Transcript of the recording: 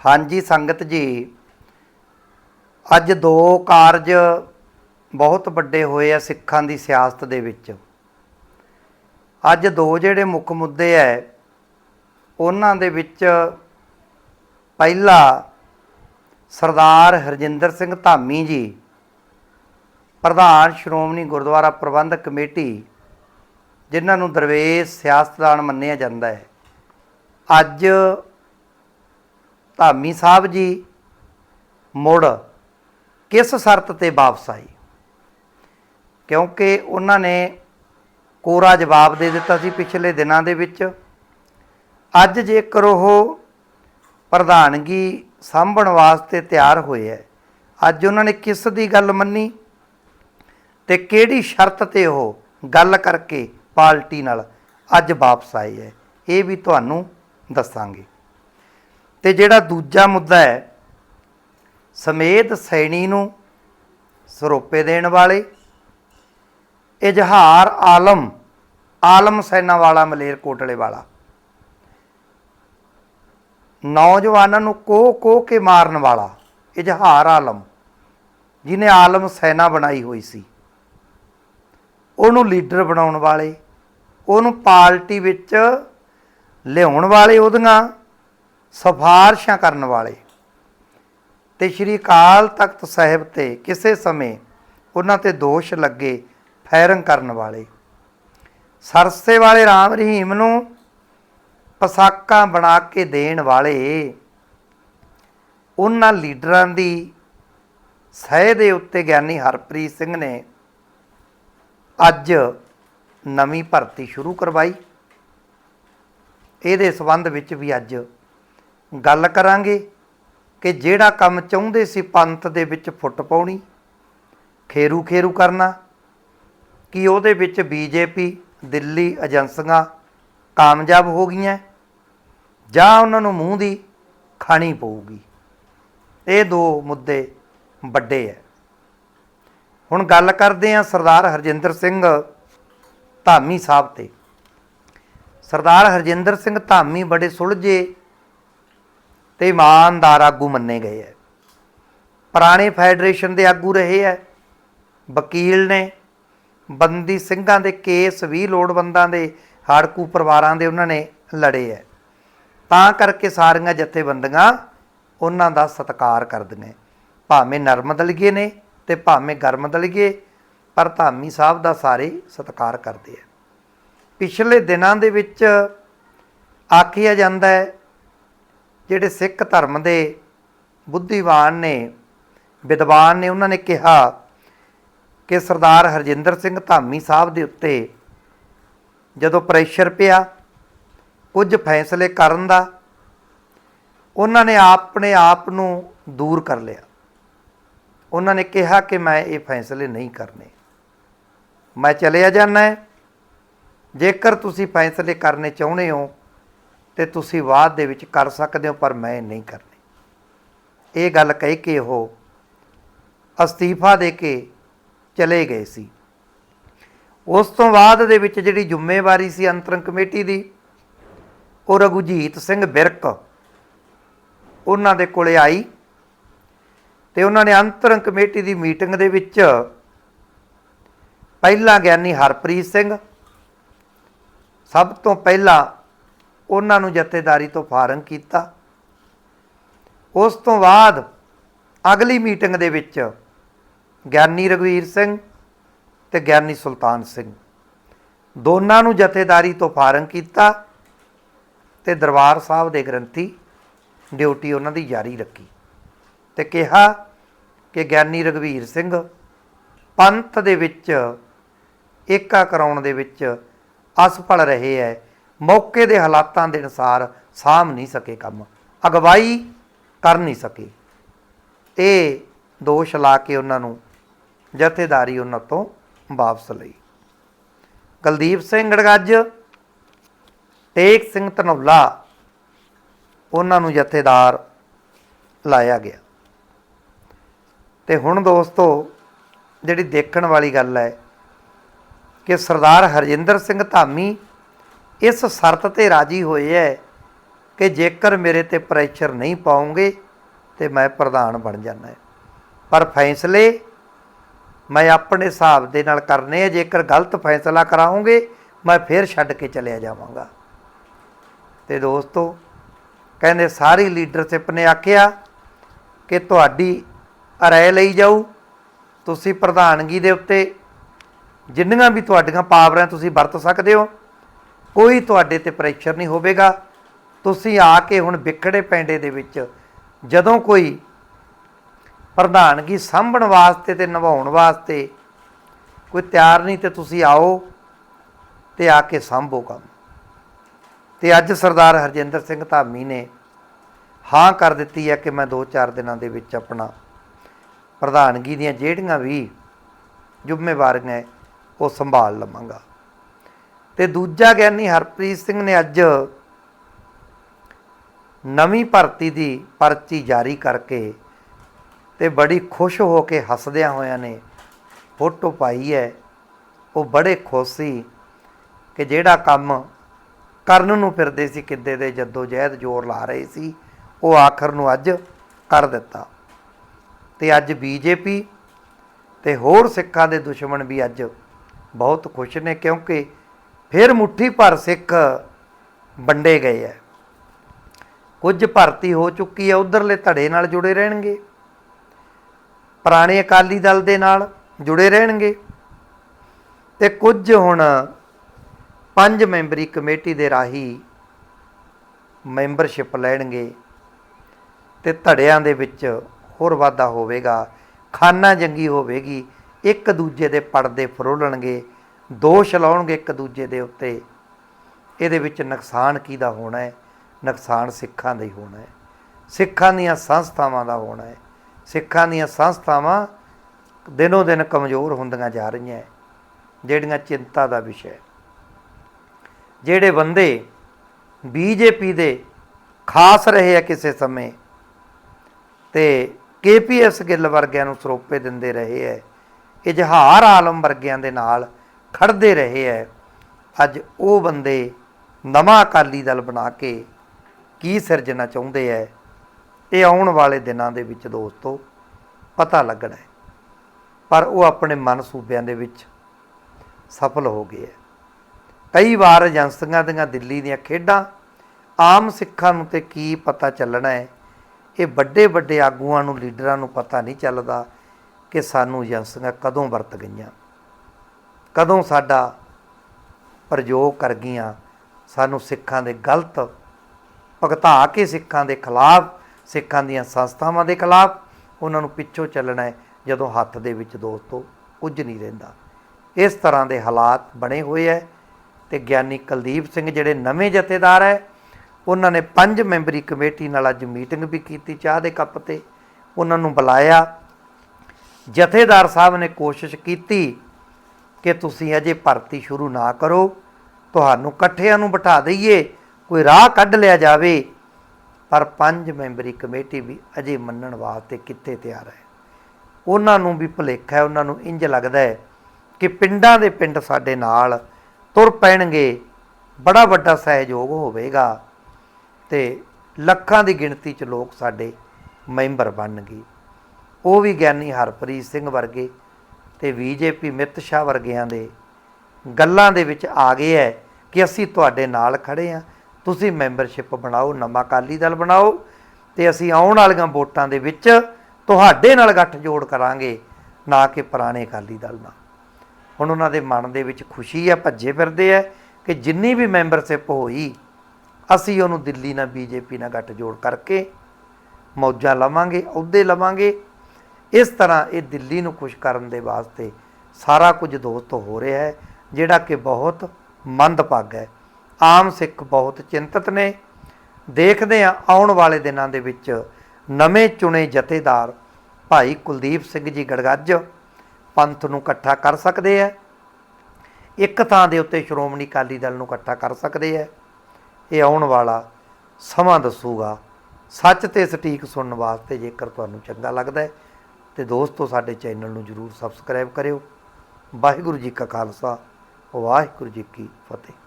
ਹਾਂਜੀ ਸੰਗਤ ਜੀ, ਅੱਜ ਦੋ ਕਾਰਜ ਬਹੁਤ ਵੱਡੇ ਹੋਏ ਆ ਸਿੱਖਾਂ ਦੀ ਸਿਆਸਤ ਦੇ ਵਿੱਚ। ਅੱਜ ਦੋ ਜਿਹੜੇ ਮੁੱਖ ਮੁੱਦੇ ਐ, ਉਹਨਾਂ ਦੇ ਵਿੱਚ ਪਹਿਲਾ ਸਰਦਾਰ ਹਰਜਿੰਦਰ ਸਿੰਘ ਧਾਮੀ ਜੀ, ਪ੍ਰਧਾਨ ਸ਼੍ਰੋਮਣੀ ਗੁਰਦੁਆਰਾ ਪ੍ਰਬੰਧਕ ਕਮੇਟੀ, ਜਿਨ੍ਹਾਂ ਨੂੰ ਦਰਵੇਸ਼ ਸਿਆਸਤਦਾਨ ਮੰਨਿਆ ਜਾਂਦਾ ਹੈ ਅੱਜ ਧਾਮੀ ਸਾਹਿਬ ਜੀ ਮੁੜ ਕਿਸ ਸ਼ਰਤ ਤੇ ਵਾਪਸ ਆਈ ਕਿਉਂਕਿ ਉਹਨਾਂ ਨੇ ਕੋਰਾ ਜਵਾਬ ਦੇ ਦਿੱਤਾ ਸੀ ਪਿਛਲੇ ਦਿਨਾਂ ਦੇ ਵਿੱਚ। ਅੱਜ ਜੇਕਰ ਉਹ ਪ੍ਰਧਾਨਗੀ ਸਾਂਭਣ ਵਾਸਤੇ ਤਿਆਰ ਹੋਏ ਹੈ, ਅੱਜ ਉਹਨਾਂ ਨੇ ਕਿਸ ਦੀ ਗੱਲ ਮੰਨੀ ਤੇ ਕਿਹੜੀ ਸ਼ਰਤ ਤੇ ਉਹ ਗੱਲ ਕਰਕੇ ਪਾਰਟੀ ਨਾਲ ਅੱਜ ਵਾਪਸ ਆਏ ਹੈ, ਇਹ ਵੀ ਤੁਹਾਨੂੰ ਦੱਸਾਂਗੇ। ਤੇ ਜਿਹੜਾ ਦੂਜਾ ਮੁੱਦਾ ਹੈ, ਸਮੇਤ ਸੈਣੀ ਨੂੰ ਸਰੋਪੇ ਦੇਣ ਵਾਲੇ, ਇਜ਼ਹਾਰ ਆਲਮ ਆਲਮ ਸੈਨਾ ਵਾਲਾ, ਮਲੇਰ ਕੋਟਲੇ ਵਾਲਾ। ਨੌਜਵਾਨਾਂ ਨੂੰ ਕੋਹ ਕੋਹ ਕੇ ਮਾਰਨ ਵਾਲਾ, ਇਜ਼ਹਾਰ ਆਲਮ, ਜਿਹਨੇ ਆਲਮ ਸੈਨਾ ਬਣਾਈ ਹੋਈ ਸੀ। ਉਹਨੂੰ ਲੀਡਰ ਬਣਾਉਣ ਵਾਲੇ, ਉਹਨੂੰ ਪਾਰਟੀ ਵਿੱਚ ਲਿਆਉਣ ਵਾਲੇ ਉਹਦੀਆਂ ਸਿਫਾਰਸ਼ਾਂ ਕਰਨ ਵਾਲੇ। ਤੇ ਸ਼੍ਰੀ ਅਕਾਲ ਤਖਤ ਸਾਹਿਬ ਤੇ ਕਿਸੇ ਸਮੇਂ ਉਹਨਾਂ ਤੇ ਦੋਸ਼ ਲੱਗੇ ਫਾਇਰਿੰਗ ਕਰਨ ਵਾਲੇ। ਸਰਸੇ ਵਾਲੇ ਰਾਮ ਰਹੀਮ ਨੂੰ ਪਸਾਕਾਂ ਬਣਾ ਕੇ ਦੇਣ ਵਾਲੇ ਉਹਨਾਂ ਲੀਡਰਾਂ ਦੀ ਸਹਿ ਦੇ ਉੱਤੇ ਗਿਆਨੀ ਹਰਪ੍ਰੀਤ ਸਿੰਘ ਨੇ ਅੱਜ ਨਵੀਂ ਭਰਤੀ ਸ਼ੁਰੂ ਕਰਵਾਈ। ਇਹਦੇ ਸਬੰਧ ਵਿੱਚ ਵੀ ਅੱਜ ਗੱਲ ਕਰਾਂਗੇ ਕਿ ਜਿਹੜਾ ਕੰਮ ਚਾਹੁੰਦੇ ਸੀ ਪੰਥ ਦੇ ਵਿੱਚ ਫੁੱਟ ਪਾਉਣੀ, ਖੇਰੂ ਖੇਰੂ ਕਰਨਾ, ਕਿ ਉਹਦੇ ਵਿੱਚ ਬੀਜੇਪੀ, ਦਿੱਲੀ, ਏਜੰਸੀਆਂ ਕਾਮਯਾਬ ਹੋ ਗਈਆਂ, ਜਾਂ ਉਹਨਾਂ ਨੂੰ ਮੂੰਹ ਦੀ ਖਾਣੀ ਪਊਗੀ? ਇਹ ਦੋ ਮੁੱਦੇ ਵੱਡੇ ਹੈ ਹੁਣ ਗੱਲ ਕਰਦੇ ਹਾਂ ਸਰਦਾਰ ਹਰਜਿੰਦਰ ਸਿੰਘ ਧਾਮੀ ਸਾਹਿਬ ਤੇ। ਸਰਦਾਰ ਹਰਜਿੰਦਰ ਸਿੰਘ ਧਾਮੀ ਬੜੇ ਸੁਲਝੇ ਤੇ ਇਮਾਨਦਾਰ ਆਗੂ ਮੰਨੇ ਗਏ ਹੈ ਪੁਰਾਣੇ ਫੈਡਰੇਸ਼ਨ ਦੇ ਆਗੂ ਰਹੇ ਹੈ ਵਕੀਲ ਨੇ, ਬੰਦੀ ਸਿੰਘਾਂ ਦੇ ਕੇਸ ਵੀ ਲੋੜਵੰਦਾਂ ਦੇ ਹਾੜਕੂ ਪਰਿਵਾਰਾਂ ਦੇ ਉਹਨਾਂ ਨੇ ਲੜੇ ਹੈ ਤਾਂ ਕਰਕੇ ਸਾਰੀਆਂ ਜਥੇਬੰਦੀਆਂ ਉਹਨਾਂ ਦਾ ਸਤਿਕਾਰ ਕਰਦੀਆਂ ਭਾਵੇਂ ਨਰਮ ਦਲਗੇ ਨੇ ਤੇ ਭਾਵੇਂ ਗਰਮ ਦਲਗੇ ਪਰ ਧਾਮੀ ਸਾਹਿਬ ਦਾ ਸਾਰੇ ਸਤਿਕਾਰ ਕਰਦੇ ਆ ਪਿਛਲੇ ਦਿਨਾਂ ਦੇ ਵਿੱਚ ਆਖਿਆ ਜਾਂਦਾ ਹੈ ਜਿਹੜੇ ਸਿੱਖ ਧਰਮ ਦੇ ਬੁੱਧੀਵਾਨ ਨੇ, ਵਿਦਵਾਨ ਨੇ, ਉਹਨਾਂ ਨੇ ਕਿਹਾ ਕਿ ਸਰਦਾਰ ਹਰਜਿੰਦਰ ਸਿੰਘ ਧਾਮੀ ਸਾਹਿਬ ਦੇ ਉੱਤੇ ਜਦੋਂ ਪ੍ਰੈਸ਼ਰ ਪਿਆ ਕੁਝ ਫੈਸਲੇ ਕਰਨ ਦਾ, ਉਹਨਾਂ ਨੇ ਆਪਣੇ ਆਪ ਨੂੰ ਦੂਰ ਕਰ ਲਿਆ। ਉਹਨਾਂ ਨੇ ਕਿਹਾ ਕਿ ਮੈਂ ਇਹ ਫੈਸਲੇ ਨਹੀਂ ਕਰਨੇ। ਮੈਂ ਚਲਿਆ ਜਾਣਾ ਹੈ। ਜੇਕਰ ਤੁਸੀਂ ਫੈਸਲੇ ਕਰਨੇ ਚਾਹੁੰਦੇ ਹੋ ਤੇ ਤੁਸੀਂ ਬਾਅਦ ਦੇ ਵਿੱਚ ਕਰ ਸਕਦੇ ਹੋ, ਪਰ ਮੈਂ ਨਹੀਂ ਕਰਨੀ। ਇਹ ਗੱਲ ਕਹਿ ਕੇ ਉਹ ਅਸਤੀਫਾ ਦੇ ਕੇ ਚਲੇ ਗਏ ਸੀ। ਉਸ ਤੋਂ ਬਾਅਦ ਦੇ ਵਿੱਚ ਜਿਹੜੀ ਜ਼ਿੰਮੇਵਾਰੀ ਸੀ ਅੰਤਰੰਗ ਕਮੇਟੀ ਦੀ, ਉਹ ਰਘੁਜੀਤ ਸਿੰਘ ਬਿਰਕ ਉਹਨਾਂ ਦੇ ਕੋਲੇ ਆਈ ਤੇ ਉਹਨਾਂ ਨੇ ਅੰਤਰੰਗ ਕਮੇਟੀ ਦੀ ਮੀਟਿੰਗ ਦੇ ਵਿੱਚ ਪਹਿਲਾ ਗਿਆਨੀ ਹਰਪ੍ਰੀਤ ਸਿੰਘ, ਸਭ ਤੋਂ ਪਹਿਲਾਂ ਉਹਨਾਂ ਨੂੰ ਜਥੇਦਾਰੀ ਤੋਂ ਫਾਰਗ ਕੀਤਾ। ਉਸ ਤੋਂ ਬਾਅਦ ਅਗਲੀ ਮੀਟਿੰਗ ਦੇ ਵਿੱਚ ਗਿਆਨੀ ਰਘਵੀਰ ਸਿੰਘ ਤੇ ਗਿਆਨੀ ਸੁਲਤਾਨ ਸਿੰਘ ਦੋਨਾਂ ਨੂੰ ਜਥੇਦਾਰੀ ਤੋਂ ਫਾਰਗ ਕੀਤਾ ਤੇ ਦਰਬਾਰ ਸਾਹਿਬ ਦੇ ਗ੍ਰੰਥੀ ਡਿਊਟੀ ਉਹਨਾਂ ਦੀ ਜਾਰੀ ਰੱਖੀ ਤੇ ਕਿਹਾ ਕਿ ਗਿਆਨੀ ਰਘਵੀਰ ਸਿੰਘ ਪੰਥ ਦੇ ਵਿੱਚ ਏਕਾ ਕਰਾਉਣ ਦੇ ਵਿੱਚ ਅਸਫਲ ਰਹੇ ਹੈ ਮੌਕੇ ਦੇ ਹਾਲਾਤਾਂ ਦੇ ਅਨੁਸਾਰ ਸਾਂਭ ਨਹੀਂ ਸਕੇ ਕੰਮ, ਅਗਵਾਈ ਕਰ ਨਹੀਂ ਸਕੇ। ਇਹ ਦੋਸ਼ ਲਾ ਕੇ ਉਹਨਾਂ ਨੂੰ ਜਥੇਦਾਰੀ ਉਹਨਾਂ ਤੋਂ ਵਾਪਸ ਲਈ। ਕੁਲਦੀਪ ਸਿੰਘ ਗੜਗੱਜ ਟੇਕ ਸਿੰਘ ਧਨੌਲਾ, ਉਹਨਾਂ ਨੂੰ ਜਥੇਦਾਰ ਲਾਇਆ ਗਿਆ। ਤੇ ਹੁਣ ਦੋਸਤੋ, ਜਿਹੜੀ ਦੇਖਣ ਵਾਲੀ ਗੱਲ ਹੈ ਕਿ ਸਰਦਾਰ ਹਰਜਿੰਦਰ ਸਿੰਘ ਧਾਮੀ ਇਸ ਸ਼ਰਤ ਤੇ ਰਾਜੀ ਹੋਏ ਹੈ ਕਿ ਜੇਕਰ ਮੇਰੇ ਤੇ ਪ੍ਰੈਸ਼ਰ ਨਹੀਂ ਪਾਉਂਗੇ ਤੇ ਮੈਂ ਪ੍ਰਧਾਨ ਬਣ ਜਾਣਾ ਪਰ ਫੈਸਲੇ ਮੈਂ ਆਪਣੇ ਹਿਸਾਬ ਦੇ ਨਾਲ ਕਰਨੇ ਆ ਜੇਕਰ ਗਲਤ ਫੈਸਲਾ ਕਰਾਉਂਗੇ, ਮੈਂ ਫੇਰ ਛੱਡ ਕੇ ਚਲਿਆ ਜਾਵਾਂਗਾ। ਤੇ ਦੋਸਤੋ, ਕਹਿੰਦੇ ਸਾਰੀ ਲੀਡਰਸ਼ਿਪ ਨੇ ਆਖਿਆ ਕਿ ਤੁਹਾਡੀ ਰਾਏ ਲਈ ਜਾਊ, ਤੁਸੀਂ ਪ੍ਰਧਾਨਗੀ ਦੇ ਉੱਤੇ ਜਿੰਨੀਆਂ ਵੀ ਤੁਹਾਡੀਆਂ ਪਾਵਰਾਂ ਤੁਸੀਂ ਵਰਤ ਸਕਦੇ ਹੋ ਕੋਈ ਤੁਹਾਡੇ ਤੇ ਪ੍ਰੈਸ਼ਰ ਨਹੀਂ ਹੋਵੇਗਾ। ਤੁਸੀਂ ਆ ਕੇ ਹੁਣ ਵਿਖੜੇ ਪੈਂਡੇ ਦੇ ਵਿੱਚ ਜਦੋਂ ਕੋਈ ਪ੍ਰਧਾਨਗੀ ਸਾਂਭਣ ਵਾਸਤੇ ਤੇ ਨਿਭਾਉਣ ਵਾਸਤੇ ਕੋਈ ਤਿਆਰ ਨਹੀਂ ਤੇ ਤੁਸੀਂ ਆਓ ਤੇ ਆ ਕੇ ਸੰਭੋ ਕੰਮ। ਤੇ ਅੱਜ ਸਰਦਾਰ ਹਰਜਿੰਦਰ ਸਿੰਘ ਧਾਮੀ ਨੇ ਹਾਂ ਕਰ ਦਿੱਤੀ ਹੈ ਕਿ ਮੈਂ 2-4 ਦਿਨਾਂ ਦੇ ਵਿੱਚ ਆਪਣਾ ਪ੍ਰਧਾਨਗੀ ਦੀਆਂ ਜਿਹੜੀਆਂ ਵੀ ਜ਼ਿੰਮੇਵਾਰੀਆਂ ਉਹ ਸੰਭਾਲ ਲਵਾਂਗਾ। ਤੇ ਦੂਜਾ ਗਿਆਨੀ ਹਰਪ੍ਰੀਤ ਸਿੰਘ ਨੇ ਅੱਜ ਨਵੀਂ ਭਰਤੀ ਦੀ ਪਰਚੀ ਜਾਰੀ ਕਰਕੇ ਤੇ ਬੜੀ ਖੁਸ਼ ਹੋ ਕੇ ਹੱਸਦਿਆਂ ਹੋਇਆਂ ਨੇ ਫੋਟੋ ਪਾਈ ਹੈ। ਉਹ ਬੜੇ ਖੁਸ਼ ਸੀ ਕਿ ਜਿਹੜਾ ਕੰਮ ਕਰਨ ਨੂੰ ਫਿਰਦੇ ਸੀ, ਕਿੱਦੇ ਦੇ ਜੱਦੋ ਜਹਿਦ ਜ਼ੋਰ ਲਾ ਰਹੇ ਸੀ, ਉਹ ਆਖਰ ਨੂੰ ਅੱਜ ਕਰ ਦਿੱਤਾ। ਤੇ ਅੱਜ ਬੀਜੇਪੀ ਤੇ ਹੋਰ ਸਿੱਖਾਂ ਦੇ ਦੁਸ਼ਮਣ ਵੀ ਅੱਜ ਬਹੁਤ ਖੁਸ਼ ਨੇ, ਕਿਉਂਕਿ ਫਿਰ ਮੁੱਠੀ ਭਰ ਸਿੱਖ ਵੰਡੇ ਗਏ ਹੈ ਕੁਝ ਭਰਤੀ ਹੋ ਚੁੱਕੀ ਹੈ ਉਧਰਲੇ ਧੜੇ ਨਾਲ ਜੁੜੇ ਰਹਿਣਗੇ। ਪੁਰਾਣੇ ਅਕਾਲੀ ਦਲ ਦੇ ਨਾਲ ਜੁੜੇ ਰਹਿਣਗੇ। ਤੇ ਕੁਝ ਹੁਣ ਪੰਜ ਮੈਂਬਰੀ ਕਮੇਟੀ ਦੇ ਰਾਹੀਂ ਮੈਂਬਰਸ਼ਿਪ ਲੈਣਗੇ ਤੇ ਧੜਿਆਂ ਦੇ ਵਿੱਚ ਹੋਰ ਵਾਧਾ ਹੋਵੇਗਾ, ਖਾਨਾ ਜੰਗੀ ਹੋਵੇਗੀ, ਇੱਕ ਦੂਜੇ ਦੇ ਪਰਦੇ ਫਰੋਲਣਗੇ। ਦੋਸ਼ ਲਾਉਣਗੇ ਇੱਕ ਦੂਜੇ ਦੇ ਉੱਤੇ। ਇਹਦੇ ਵਿੱਚ ਨੁਕਸਾਨ ਕਿਹਦਾ ਹੋਣਾ ਹੈ? ਨੁਕਸਾਨ ਸਿੱਖਾਂ ਦਾ ਹੀ ਹੋਣਾ ਹੈ। ਸਿੱਖਾਂ ਦੀਆਂ ਸੰਸਥਾਵਾਂ ਦਾ ਹੋਣਾ ਹੈ। ਸਿੱਖਾਂ ਦੀਆਂ ਸੰਸਥਾਵਾਂ ਦਿਨੋ ਦਿਨ ਕਮਜ਼ੋਰ ਹੁੰਦੀਆਂ ਜਾ ਰਹੀਆਂ ਜਿਹੜੀਆਂ ਚਿੰਤਾ ਦਾ ਵਿਸ਼ਾ ਹੈ। ਜਿਹੜੇ ਬੰਦੇ ਬੀਜੇਪੀ ਦੇ ਖਾਸ ਰਹੇ ਆ ਕਿਸੇ ਸਮੇਂ ਤੇ ਕੇਪੀਐਸ ਗਿੱਲ ਵਰਗਿਆਂ ਨੂੰ ਸਰੋਪੇ ਦਿੰਦੇ ਰਹੇ ਐ ਇਜਹਾਰ ਆਲਮ ਵਰਗਿਆਂ ਦੇ ਨਾਲ ਖੜਦੇ ਰਹੇ ਐ। ਅੱਜ ਉਹ ਬੰਦੇ ਨਵਾਂ ਅਕਾਲੀ ਦਲ ਬਣਾ ਕੇ ਕੀ ਸਿਰਜਣਾ ਚਾਹੁੰਦੇ ਐ, ਇਹ ਆਉਣ ਵਾਲੇ ਦਿਨਾਂ ਦੇ ਵਿੱਚ ਦੋਸਤੋ ਪਤਾ ਲੱਗਣਾ ਹੈ ਪਰ ਉਹ ਆਪਣੇ ਮਨਸੂਬਿਆਂ ਦੇ ਵਿੱਚ ਸਫਲ ਹੋ ਗਏ ਐ। ਕਈ ਵਾਰ ਏਜੰਸੀਆਂ ਦੀਆਂ ਦਿੱਲੀ ਦੀਆਂ ਖੇਡਾਂ ਆਮ ਸਿੱਖਾਂ ਨੂੰ ਤੇ ਕੀ ਪਤਾ ਚੱਲਣਾ ਹੈ ਇਹ ਵੱਡੇ ਵੱਡੇ ਆਗੂਆਂ ਨੂੰ, ਲੀਡਰਾਂ ਨੂੰ ਪਤਾ ਨਹੀਂ ਚੱਲਦਾ ਕਿ ਸਾਨੂੰ ਏਜੰਸੀਆਂ ਕਦੋਂ ਵਰਤ ਗਈਆਂ। ਕਦੋਂ ਸਾਡਾ ਪ੍ਰਯੋਗ ਕਰ ਗਈਆਂ, ਸਾਨੂੰ ਸਿੱਖਾਂ ਦੇ ਗਲਤ ਭਗਤਾ ਕੇ ਸਿੱਖਾਂ ਦੇ ਖਿਲਾਫ, ਸਿੱਖਾਂ ਦੀਆਂ ਸੰਸਥਾਵਾਂ ਦੇ ਖਿਲਾਫ, ਉਹਨਾਂ ਨੂੰ ਪਿੱਛੋਂ ਚੱਲਣਾ ਹੈ, ਜਦੋਂ ਹੱਥ ਦੇ ਵਿੱਚ ਦੋਸਤੋ ਕੁਝ ਨਹੀਂ ਰਹਿੰਦਾ। ਇਸ ਤਰ੍ਹਾਂ ਦੇ ਹਾਲਾਤ ਬਣੇ ਹੋਏ ਹੈ ਤੇ ਗਿਆਨੀ ਕੁਲਦੀਪ ਸਿੰਘ ਜਿਹੜੇ ਨਵੇਂ ਜਥੇਦਾਰ ਹੈ, ਉਹਨਾਂ ਨੇ ਪੰਜ ਮੈਂਬਰੀ ਕਮੇਟੀ ਨਾਲ ਅੱਜ ਮੀਟਿੰਗ ਵੀ ਕੀਤੀ ਚਾਹ ਦੇ ਕੱਪ ਤੇ। ਉਹਨਾਂ ਨੂੰ ਬੁਲਾਇਆ। ਜਥੇਦਾਰ ਸਾਹਿਬ ਨੇ ਕੋਸ਼ਿਸ਼ ਕੀਤੀ ਕਿ ਤੁਸੀਂ ਅਜੇ ਭਰਤੀ ਸ਼ੁਰੂ ਨਾ ਕਰੋ। ਤੁਹਾਨੂੰ ਇਕੱਠਿਆਂ ਨੂੰ ਬਿਠਾ ਦਈਏ। ਕੋਈ ਰਾਹ ਕੱਢ ਲਿਆ ਜਾਵੇ। ਪਰ ਪੰਜ ਮੈਂਬਰੀ ਕਮੇਟੀ ਵੀ ਅਜੇ ਮੰਨਣ ਵਾਸਤੇ ਕਿੱਥੇ ਤਿਆਰ ਹੈ। ਉਹਨਾਂ ਨੂੰ ਵੀ ਭੁਲੇਖਾ ਹੈ, ਉਹਨਾਂ ਨੂੰ ਇੰਜ ਲੱਗਦਾ ਹੈ ਕਿ ਪਿੰਡਾਂ ਦੇ ਪਿੰਡ ਸਾਡੇ ਨਾਲ ਤੁਰ ਪੈਣਗੇ। ਬੜਾ ਵੱਡਾ ਸਹਿਯੋਗ ਹੋਵੇਗਾ ਤੇ ਲੱਖਾਂ ਦੀ ਗਿਣਤੀ 'ਚ ਲੋਕ ਸਾਡੇ ਮੈਂਬਰ ਬਣਨਗੇ। ਉਹ ਵੀ ਗਿਆਨੀ ਹਰਪ੍ਰੀਤ ਸਿੰਘ ਵਰਗੇ ਤੇ ਬੀਜੇਪੀ ਮਿਤ ਸ਼ਾਹ ਵਰਗਿਆਂ ਦੇ ਗੱਲਾਂ ਦੇ ਵਿੱਚ ਆ ਗਏ ਹੈ ਕਿ ਅਸੀਂ ਤੁਹਾਡੇ ਨਾਲ ਖੜੇ ਆ। ਤੁਸੀਂ ਮੈਂਬਰਸ਼ਿਪ ਬਣਾਓ, ਨਵਾਂ ਅਕਾਲੀ ਦਲ ਬਣਾਓ ਤੇ ਅਸੀਂ ਆਉਣ ਵਾਲੀਆਂ ਵੋਟਾਂ ਦੇ ਵਿੱਚ ਤੁਹਾਡੇ ਨਾਲ ਗੱਠ ਜੋੜ ਕਰਾਂਗੇ, ਨਾ ਕਿ ਪੁਰਾਣੇ ਅਕਾਲੀ ਦਲ ਨਾਲ। ਹੁਣ ਉਹਨਾਂ ਦੇ ਮਨ ਦੇ ਵਿੱਚ ਖੁਸ਼ੀ ਹੈ ਭੱਜੇ ਫਿਰਦੇ ਹੈ ਕਿ ਜਿੰਨੀ ਵੀ ਮੈਂਬਰਸ਼ਿਪ ਹੋਈ, ਅਸੀਂ ਉਹਨੂੰ ਦਿੱਲੀ ਨਾਲ ਬੀਜੇਪੀ ਨਾਲ ਗੱਠ ਜੋੜ ਕਰਕੇ ਮੌਜਾਂ ਲਵਾਂਗੇ, ਅਹੁਦੇ ਲਵਾਂਗੇ। ਇਸ ਤਰ੍ਹਾਂ ਇਹ ਦਿੱਲੀ ਨੂੰ ਖੁਸ਼ ਕਰਨ ਦੇ ਵਾਸਤੇ ਸਾਰਾ ਕੁਝ ਦੋਸਤ ਹੋ ਰਿਹਾ ਹੈ, ਜਿਹੜਾ ਕਿ ਬਹੁਤ ਮੰਦਭਾਗਾ ਹੈ। ਆਮ ਸਿੱਖ ਬਹੁਤ ਚਿੰਤਤ ਨੇ। ਦੇਖਦੇ ਆ ਆਉਣ ਵਾਲੇ ਦਿਨਾਂ ਦੇ ਵਿੱਚ ਨਵੇਂ ਚੁਣੇ ਜਥੇਦਾਰ ਭਾਈ ਕੁਲਦੀਪ ਸਿੰਘ ਜੀ ਗੜਗੱਜ ਪੰਥ ਨੂੰ ਇਕੱਠਾ ਕਰ ਸਕਦੇ ਆ ਇੱਕ ਥਾਂ ਦੇ ਉੱਤੇ ਸ਼੍ਰੋਮਣੀ ਅਕਾਲੀ ਦਲ ਨੂੰ ਇਕੱਠਾ ਕਰ ਸਕਦੇ ਆ ਇਹ ਆਉਣ ਵਾਲਾ ਸਮਾਂ ਦੱਸੂਗਾ। ਸੱਚ ਤੇ ਸਟੀਕ ਸੁਣਨ ਵਾਸਤੇ ਜੇਕਰ ਤੁਹਾਨੂੰ ਚੰਗਾ ਲੱਗਦਾ ਹੈ ਤੇ ਦੋਸਤੋ, ਸਾਡੇ ਚੈਨਲ ਨੂੰ ਜਰੂਰ ਸਬਸਕ੍ਰਾਈਬ ਕਰਿਓ। ਵਾਹਿਗੁਰੂ ਜੀ ਕਾ ਖਾਲਸਾ, ਵਾਹਿਗੁਰੂ ਜੀ ਕੀ ਫਤਿਹ।